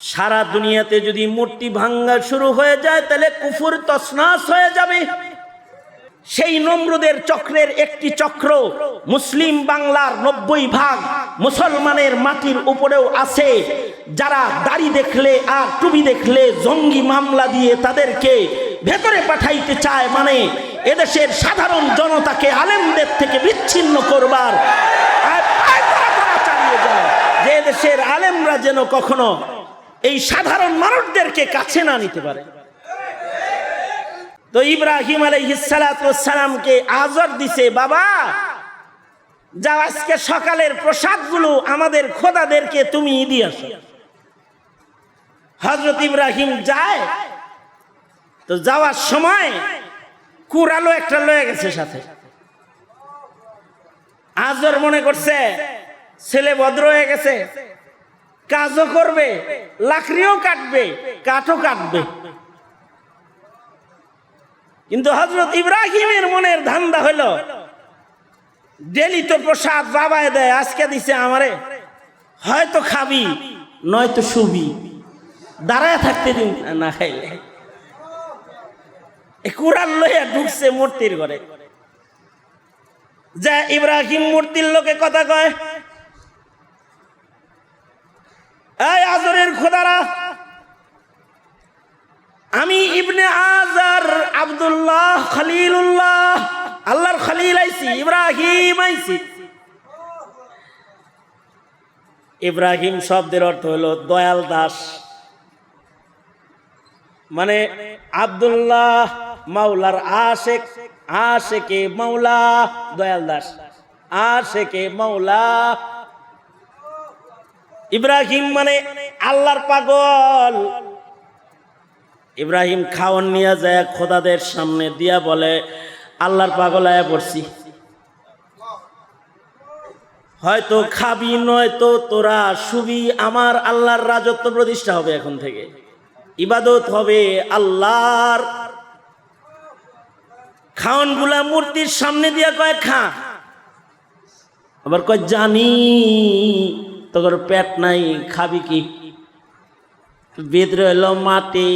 সারা দুনিয়াতে যদি মূর্তি ভাঙ্গা শুরু হয়ে যায়, তাহলে কুফুর তসনাস হয়ে যাবে। সেই নমরুদের চক্রের একটি চক্র মুসলিম বাংলার নব্বই ভাগ মুসলমানের মাটির উপরেও আছে। যারা দাড়ি দেখলে আর টুবি দেখলে জঙ্গি মামলা দিয়ে তাদেরকে ভেতরে পাঠাইতে চায় মানে এদেশের সাধারণ জনতাকে আলেমদের থেকে বিচ্ছিন্ন করবার। চালিয়ে যায়। যে দেশের আলেমরা যেন কখনো এই সাধারণ মানুষদেরকে কাছে না নিতে পারে। তো ইব্রাহিম আলাইহিসালামকে আজর দিছে, বাবা, যাও আজকে সকালের প্রসাদগুলো আমাদের খোদাদেরকে তুমি দিয়ে হজরত ইব্রাহিম যায়, তো যাওয়ার সময় কুড়ালো একটা লয়ে গেছে সাথে। আজর মনে করছে, ছেলে ভদ্র হয়ে গেছে কাজও করবে, লাকড়িও কাটবে, কাঠও কাটবে। কিন্তু হজরত ইব্রাহিমের মনের ধান্দা হইল ডেলি তো প্রসাদ বাবায় দেয়, আজকে দিছে আমারে, হয়তো খাবি, নয়তো শুবি। দাঁড়ায় থাকতে দিন, না খাইলে। এ কুড়াল লইয়া ঢুকছে মূর্তির ঘরে। যা ইব্রাহিম মূর্তির লোকে কথা কয় এই আজরের খোদারা, আমি ইবনে আজার আব্দুল্লাহ খলিলুল্লাহ, আল্লাহর খলিল আইছি, ইব্রাহিম আইছি। ইব্রাহিম শব্দের অর্থ হলো দয়াল দাস। মানে আব্দুল্লাহ মাওলার আশেক, আশেকে মাওলা, দয়াল দাস। আশেকে মাওলা ইব্রাহিম মানে আল্লাহর পাগল। ইব্রাহিম খাওয়ান নিয়ে যায় খোদাদের সামনে, দিয়া বলে, আল্লাহর পাগল আয়া পড়ছি। হয়তো খাবি, নয়তো তোরা শুবি, আমার আল্লাহর রাজত্ব প্রতিষ্ঠা হবে এখন থেকে। ইবাদত হবে আল্লাহর। খাওয়ানগুলা মূর্তির সামনে দিয়া কয়, খা। আবার কয়, জানি। তোর পেট নাই, খাবি কি? বেদরে হলো মাটি।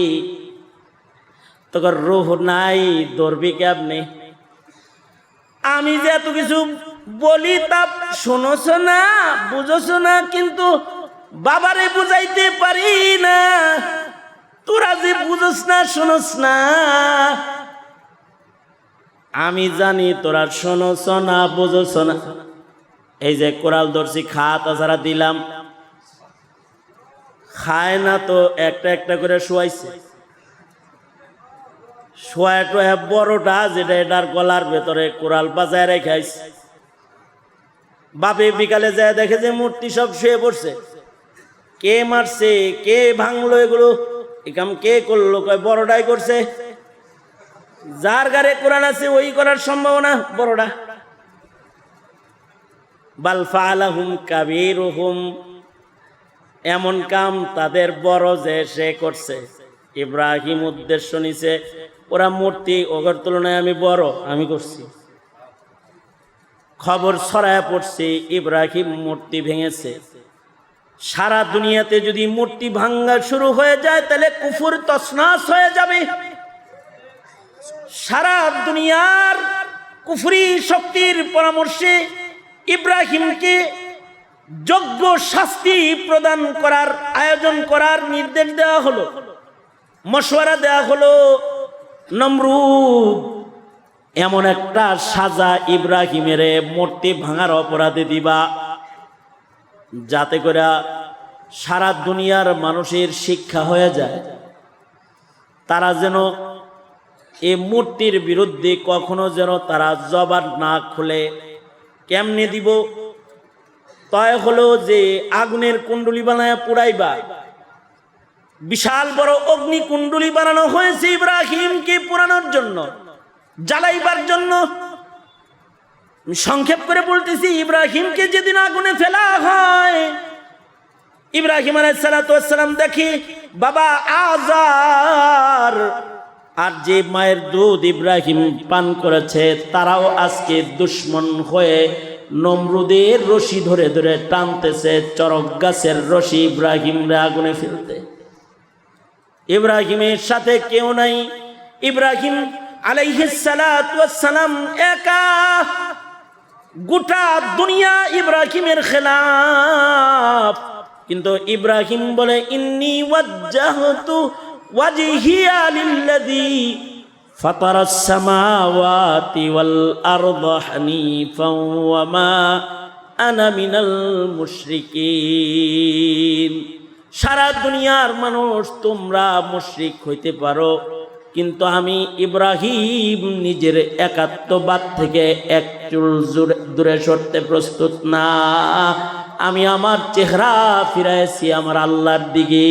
তোর রুহ নাই দৌড়বি কেমনে? আমি যে এত কিছু বলি তা শোনোছ না, বুঝোছ না, কিন্তু বাবারে বুঝাইতে পারি না। তোরা যে বুঝস না, শোনোস না। আমি জানি তোরা শোনোছ না, বুঝোছ না। এই যে কোরাল দর্শি খা তাছাড়া দিলাম, খায় না তো একটা একটা করে শোয়াইছে। শোয়া টোয়া বড়টা যেটা এটার গলার ভেতরে কোরাল বাজায় রেখাইছে বাপে বিকালে যায় দেখে যে মূর্তি সব শুয়ে পড়ছে। কে মারছে, কে ভাঙলো এগুলো? একাম কে করল? কয় বড়টাই করছে। যার গারে কোরআন আছে, ওই করার সম্ভাবনা বড়টা। বালফা কাবির এমন কাম তাদের বড় যে সে করছে। ইব্রাহিম উদ্দেশ্য নিছে, ওরা মূর্তি ওগর তুলনায় আমি বড়, আমি করছি। খবর ছড়ায় পড়ছে, ইব্রাহিম মূর্তি ভেঙেছে। সারা দুনিয়াতে যদি মূর্তি ভাঙ্গা শুরু হয়ে যায়, তাহলে কুফুর তসনাস হয়ে যাবে। সারা দুনিয়ার কুফরি শক্তির পরামর্শে ইব্রাহিমকে যোগ্য শাস্তি প্রদান করার, আয়োজন করার নির্দেশ দেওয়া হলো। মশওয়ারা দেওয়া হলো, নমরুদ, এমন একটা সাজা ইব্রাহিমের মূর্তি ভাঙার অপরাধে দিবা, যাতে করে সারা দুনিয়ার মানুষের শিক্ষা হয়ে যায়। তারা যেন এই মূর্তির বিরুদ্ধে কখনো যেন তারা জবান না খুলে। কেমনে দিব? তয় হলো যে আগুনের কুণ্ডুলি বানায় পুড়াইবা। বিশাল বড় অগ্নি কুণ্ডুলি বানানো হয়েছে ইব্রাহিমকে পুরানোর জন্য, জ্বালাইবার জন্য। সংক্ষেপ করে বলতেছি, ইব্রাহিমকে যেদিন আগুনে ফেলা হয়, ইব্রাহিম আলাইসালাম দেখি, বাবা আজার আর যে মায়ের দুধ ইব্রাহিম পান করেছে, তারাও আজকে দুশ্মন হয়ে নমরুদের রশি ধরে ধরে টানতেছে, চরক গাছের রশি ইব্রাহিমরা আগুনে ফেলতে। ইব্রাহিমের সাথে কেউ নাই। ইব্রাহিম আলাইহিসালাম একা। গোটা দুনিয়া ইব্রাহিমের খেলাফ। কিন্তু ইব্রাহিম বলে, ইন্নি ওয়াজ্জাহতু ওয়াজহিয়া লিল্লাযী فطر السماوات والأرض حنيفا وما أنا من المشركين সারা দুনিয়ার মানুষ তোমরা মুশরিক হইতে পারো কিন্তু আমি ইব্রাহিম নিজের একাত্মবাদ থেকে এক চুল জুড়ে- দূরে সরতে প্রস্তুত না আমি আমার চেহারা ফিরাইছি আমার আল্লাহর দিকে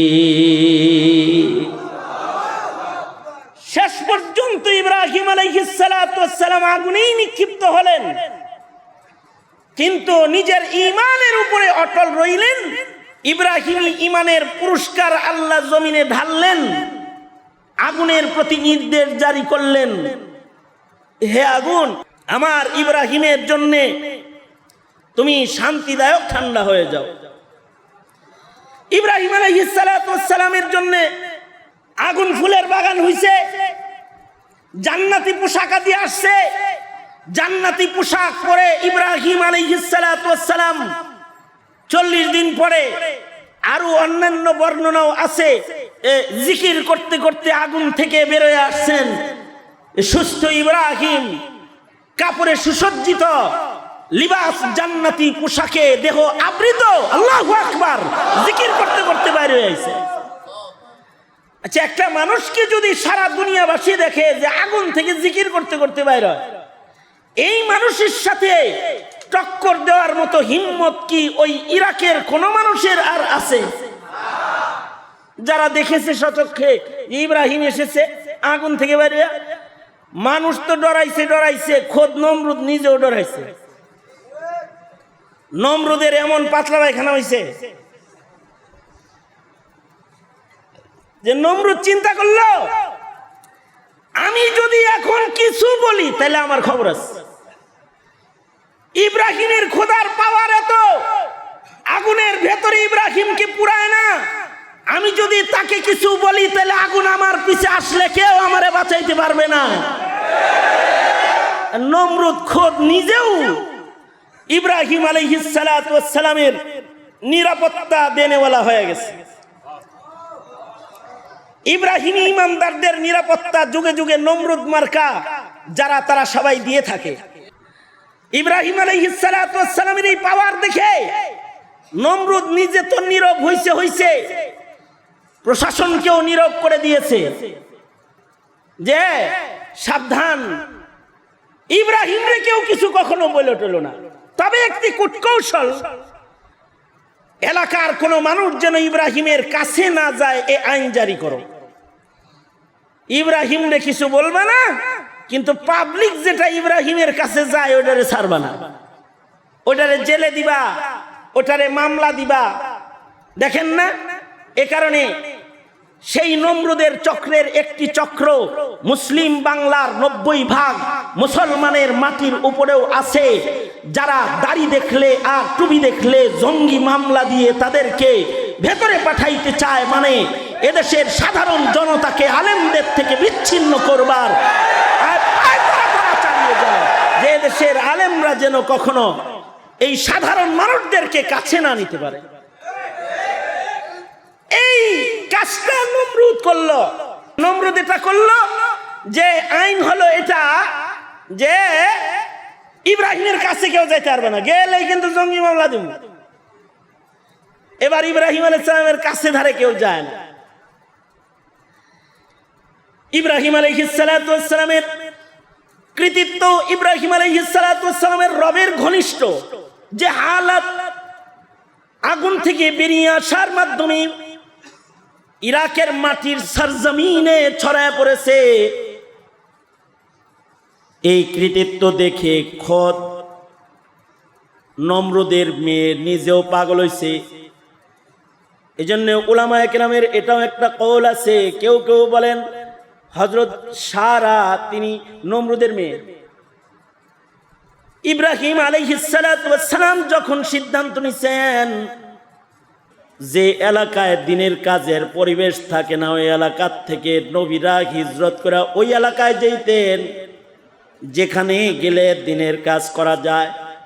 শেষ পর্যন্ত ইব্রাহিম আলাইহিসালাম আগুনেই নিক্ষিপ্ত হলেন। কিন্তু নিজের ইমানের উপরে অটল রইলেন। ইব্রাহিম ইমানের পুরস্কার আল্লাহ জমিনে ঢাললেন। আগুনের প্রতি নির্দেশ জারি করলেন। হে আগুন, আমার ইব্রাহিমের জন্য তুমি শান্তিদায়ক ঠান্ডা হয়ে যাও। ইব্রাহিম আলাইহিসালামের জন্য আগুন ফুলের বাগান হইছে। জান্নাতি পোশাক দিয়ে আসছে। জান্নাতি পোশাক পরে ইব্রাহিম আলাইহিসালাম চল্লিশ দিন পরে আরও অন্যান্য বর্ণনাও আছে। জিকির করতে করতে আগুন থেকে বেরোয় আসছেন। সুস্থ ইব্রাহিম কাপড়ে সুসজ্জিত লিবাস জান্নাতি পোশাকে দেহ আবৃত। আল্লাহ আকবার। জিকির করতে করতে বাইরে আইছে আচ্ছা একটা মানুষকে যদি সারা দুনিয়াবাসী দেখে যে আগুন থেকে জিকির করতে করতে বাইর এই মানুষের সাথে টক্কর দেওয়ার মতো হিম্মত কি ওই ইরাকের কোন মানুষের আর আছে? যারা দেখেছে সচক্ষে ইব্রাহিম এসেছে, আগুন থেকে বাইরে মানুষ তো ডরাইছে ডরাইছে, খোদ নমরুদ নিজেও ডরাইছে। নমরুদের এমন পাতলা পায়খানা হয়েছে যে নমরুদ চিন্তা করল, আমি যদি এখন কিছু বলি, তাহলে আমার খবর আছে। ইব্রাহিমের খোদার পাওয়ার এত, আগুনের ভেতরে ইব্রাহিমকে পুরায় না। আমি যদি তাকে কিছু বলি, তাহলে আগুন আমার পিছে আসলে কেউ আমারে বাঁচাইতে পারবে না। নমরুদ খোদ নিজেও ইব্রাহিম আলহিসালামের নিরাপত্তা দেনেওয়ালা হয়ে গেছে। ইব্রাহিম ইমানদারদের নিরাপত্তা যুগে যুগে নমরুদ মার্কা যারা তারা সবাই দিয়ে থাকে। ইব্রাহিম আলাইহিসসালামের এই পাওয়ার দেখে নমরুদ নিজে তো নীরব হইছে হইছে। প্রশাসনকেও নীরব করে দিয়েছে। যে সাবধান। ইব্রাহিমরে কেউ কিছু কখনো বলে টলো না। তবে একটি কূটকৌশল এলাকার কোনো মানুষ যেন ইব্রাহিমের কাছে না যায়, এ আইন জারি করো। ইব্রাহিম রে কিছু বলবে না, কিন্তু পাবলিক যেটা ইব্রাহিমের কাছে যায়, ওটারে ছাড়বে না। ওটারে জেলে দিবা, ওটারে মামলা দিবা। দেখেন না? এ কারণে সেই নমরুদের চক্রের একটি চক্র মুসলিম বাংলার নব্বই ভাগ মুসলমানের মাটির উপরেও আছে। যারা দাড়ি দেখলে আর টুবি দেখলে জঙ্গি মামলা দিয়ে তাদেরকে ভেতরে পাঠাইতে চায় মানে এদেশের সাধারণ জনতাকে আলেমদের থেকে বিচ্ছিন্ন করবার। যে এদেশের আলেমরা যেন কখনো এই সাধারণ মানুষদেরকে কাছে না নিতে পারে। এই কাজটা নমরুদ করল। নমরুদ এটা করল যে আইন হলো এটা যে ইব্রাহিমের কাছে কেউ যাইতে পারবে না। গেলে কিন্তু জঙ্গি মামলা দিব। এবার ইব্রাহিম আলাইসালামের কাছে ধারে কেউ যায় না। ইব্রাহিম আলাইহিসালামের কৃতিত্ব, ইব্রাহিম আলাইহিসালামের রবের ঘনিষ্ঠ যে হালাত আগুন থেকে বেরিয়ে আসার মাধ্যমে ইরাকের মাটির সরজমিনে ছড়ায় পড়েছে। এই কৃতিত্ব দেখে খত নম্রদের মেয়ে নিজেও পাগল হয়েছে এই জন্য ওলামা একরামের এটাও একটা কৌল আছে। কেউ কেউ বলেন হজরত সারা তিনি নম্রদের মেয়ে। ইব্রাহিম আলাইহিসালাম যখন সিদ্ধান্ত নিছেন যে এলাকায় দিনের কাজের পরিবেশ থাকে না, ওই এলাকার থেকে নবীরা হিজরত করে ওই এলাকায় যেতেন, যেখানে গেলে দিনের কাজ করা যায়।